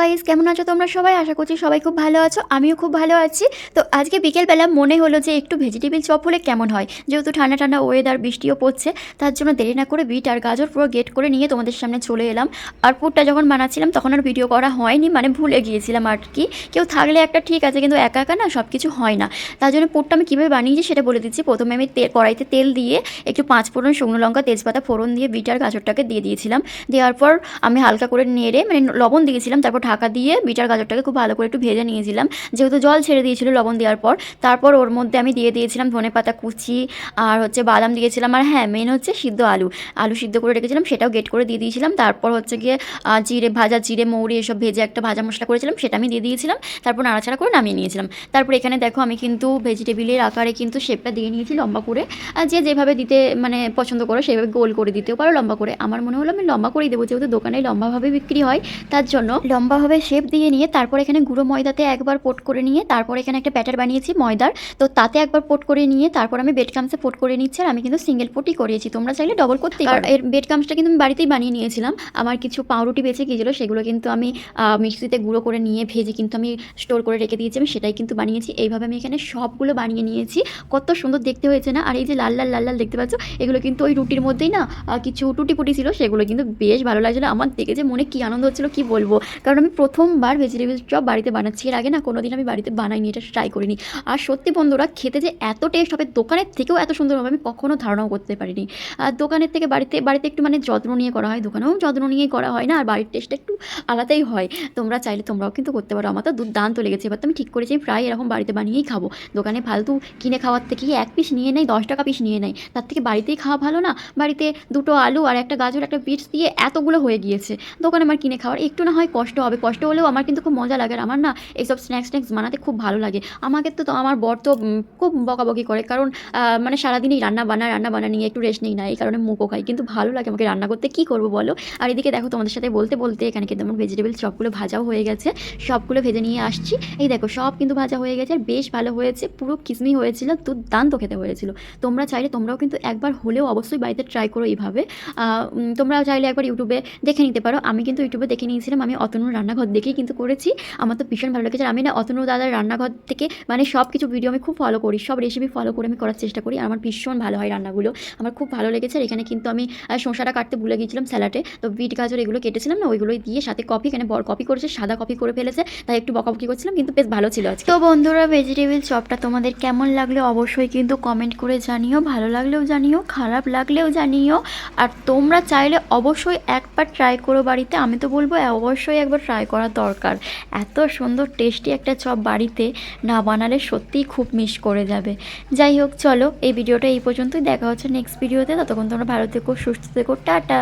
Guys কেমন আছো তোমরা সবাই? আশা করছি সবাই খুব ভালো আছো, আমিও খুব ভালো আছি। তো আজকে বিকেলবেলা মনে হলো যে একটু ভেজিটেবিল চপ হলে কেমন হয়? যেহেতু ঠান্ডা ঠান্ডা ওয়েদার বৃষ্টিও পড়ছে, তার জন্য দেরি না করে বিট আর গাজর পুরো গেট করে নিয়ে তোমাদের সামনে চলে এলাম। আর পুরটা যখন বানাচ্ছিলাম তখন আর ভিডিও করা হয়নি মানে ভুলে গিয়েছিলাম আর কি। কেউ থাকলে একটা ঠিক আছে, কিন্তু একা একা না সব কিছু হয় না। তার জন্য পুরটা আমি কীভাবে বানিয়েছি সেটা বলে দিচ্ছি। প্রথমে আমি কড়াইতে তেল দিয়ে একটু পাঁচ ফোড়ন শুকনো লঙ্কা, তেজপাতা, ফোড়ন দিয়ে বিট আর গাজরটাকে দিয়ে দিয়েছিলাম। দেওয়ার পর আমি হালকা করে নেড়ে মানে লবণ দিয়েছিলাম, তারপর ঢাকা দিয়ে বিটার গাজরটাকে খুব ভালো করে একটু ভেজে নিয়েছিলাম। যেহেতু জল ছেড়ে দিয়েছিল লবণ দেওয়ার পর, তারপর ওর মধ্যে আমি দিয়ে দিয়েছিলাম ধনে পাতা কুচি আর হচ্ছে বাদাম দিয়েছিলাম। আর হ্যাঁ মেন হচ্ছে সিদ্ধ আলু। আলু সিদ্ধ করে রেখেছিলাম, সেটাও গেট করে দিয়ে দিয়েছিলাম। তারপর হচ্ছে গিয়ে জিরে ভাজা, জিরে মৌরি এসব ভেজে একটা ভাজা মশলা করেছিলাম, সেটা আমি দিয়ে দিয়েছিলাম। তারপর নাড়াচাড়া করে নামিয়ে নিয়েছিলাম। তারপর এখানে দেখো, আমি কিন্তু ভেজিটেবিলের আকারে কিন্তু শেপটা দিয়ে নিয়েছি লম্বা করে। আর যে যেভাবে দিতে মানে পছন্দ করো, সেভাবে গোল করে দিতেও পারো লম্বা করে। আমার মনে হলো আমি লম্বা করেই দেবো, যেহেতু দোকানে লম্বাভাবে বিক্রি হয়, তার জন্য লম্বাভাবে শেপ দিয়ে নিয়ে তারপর এখানে গুঁড়ো ময়দাতে একবার পোট করে নিয়ে তারপর এখানে একটা ব্যাটার বানিয়েছি ময়দার। তো তাতে একবার পোট করে নিয়ে তারপর আমি বেড কামসে পোট করে নিচ্ছি আর আমি কিন্তু সিঙ্গেল পোটই করিয়েছি। তোমরা চাইলে ডবল করতে আর এর বেড কামসটা কিন্তু আমি বাড়িতেই বানিয়ে নিয়েছিলাম। আমার কিছু পাউরুটি বেঁচে গিয়েছিল সেগুলো কিন্তু আমি মিক্সিতে গুঁড়ো করে নিয়ে ভেজে কিন্তু আমি স্টোর করে রেখে দিয়েছি। আমি সেটাই কিন্তু বানিয়েছি। এইভাবে আমি এখানে সবগুলো বানিয়ে নিয়েছি। কত সুন্দর দেখতে হয়েছে না? আর এই যে লাল লাল লাল লাল দেখতে পাচ্ছ এগুলো কিন্তু ওই রুটির মধ্যেই না কিছু টুটি পুটি ছিল সেগুলো কিন্তু বেশ ভালো লাগছিল। আমার দেখে যে মনে কী আনন্দ হচ্ছিল কী বলব? কারণ আমি প্রথমবার ভেজিটেবল চপ বাড়িতে বানাচ্ছি। এর আগে না কোনোদিন আমি বাড়িতে বানাইনি, এটা ট্রাই করিনি। আর সত্যি বন্ধুরা, খেতে যে এত টেস্ট হবে, দোকানের থেকেও এত সুন্দর হবে, আমি কখনো ধারণাও করতে পারিনি। আর দোকানের থেকে বাড়িতে বাড়িতে একটু মানে যত্ন নিয়ে করা হয়, দোকানেও যত্ন নিয়েই করা হয় না, আর বাড়ির টেস্টটা একটু আলাদাই হয়। তোমরা চাইলে তোমরাও কিন্তু করতে পারো। আমার তো দুর্দান্ত লেগেছে, এবার তো আমি ঠিক করেছি প্রায় এরকম বাড়িতে বানিয়েই খাব। দোকানে ফালতু কিনে খাওয়ার থেকে এক পিস নিয়ে নেয়, দশ টাকা পিস নিয়ে নেয়। তার থেকে বাড়িতেই খাওয়া ভালো না, বাড়িতে দুটো আলু আর একটা গাজর, একটা বিটস দিয়ে এতগুলো হয়ে গিয়েছে। দোকানে আমার কিনে খাওয়ার একটু না হয় কষ্ট হবে, কষ্ট হলেও আমার কিন্তু খুব মজা লাগে। আর আমার না এইসব স্ন্যাক্স স্ন্যাক্স বানাতে খুব ভালো লাগে। আমাকে তো আমার বর তো খুব বকাবকি করে। কারণ মানে সারাদিনই রান্না বান্না রান্না বান্না নিয়ে একটু রেস্ট নিই না, এই কারণে মুখও খাই। কিন্তু ভালো লাগে আমাকে রান্না করতে। কী করব বলো? আর এদিকে দেখো তোমাদের সাথে বলতে বলতে এখানে কিন্তু আমার ভেজিটেবল সবগুলো ভাজাও হয়ে গেছে। সবগুলো ভেজে নিয়ে আসছি। এই দেখো, সব কিন্তু ভাজা হয়ে গেছে। আর বেশ ভালো হয়েছে। পুরো কিসমি হয়েছিল, দুর্দান্ত খেতে হয়েছিল। তোমরা চাইলে, তোমরাও কিন্তু একবার হলেও অবশ্যই বাড়িতে ট্রাই করো এইভাবে। তোমরা চাইলে একবার ইউটিউবে দেখে নিতে পারো। আমি কিন্তু ইউটিউবে দেখে নিয়েছিলাম, আমি অতনুর রান্নাঘর দেখেই কিন্তু করেছি। আমার তো ভীষণ ভালো লেগেছে। আমি না অতনু দাদার রান্নাঘর থেকে মানে সব কিছু ভিডিও আমি খুব ফলো করি। সব রেসিপি ফলো করে আমি করার চেষ্টা করি। আর আমার ভীষণ ভালো হয় রান্নাগুলো। আমার খুব ভালো লেগেছে। আর এখানে কিন্তু আমি শসাটা কাটতে ভুলে গিয়েছিলাম স্যালাডে। তো বিট গাজর এগুলো কেটেছিলাম না, ওইগুলোই দিয়ে সাথে কপি এখানে বড় কপি করেছে, সাদা কপি করে ফেলেছে। তাই একটু বকাবকি করছিলাম, কিন্তু বেশ ভালো ছিল আজকে। তো বন্ধুরা ভেজিটেবল চপটা তোমাদের কেমন লাগল অবশ্যই কিন্তু কমেন্ট করে জানিও। ভালো লাগলেও জানিও, খারাপ লাগলেও জানিও। আর তোমরা চাইলে অবশ্যই একবার ট্রাই করো বাড়িতে। আমি তো বলব, অবশ্যই একবার ট্রাই করা দরকার। এত সুন্দর টেস্টি একটা চপ বাড়িতে না বানালে সত্যিই খুব মিস করে যাবে। যাই হোক, চলো এই ভিডিওটা এই পর্যন্তই। দেখা হচ্ছে নেক্সট ভিডিওতে ততক্ষণ তোমরা ভালো থেকো, সুস্থ থেকো। টাটা!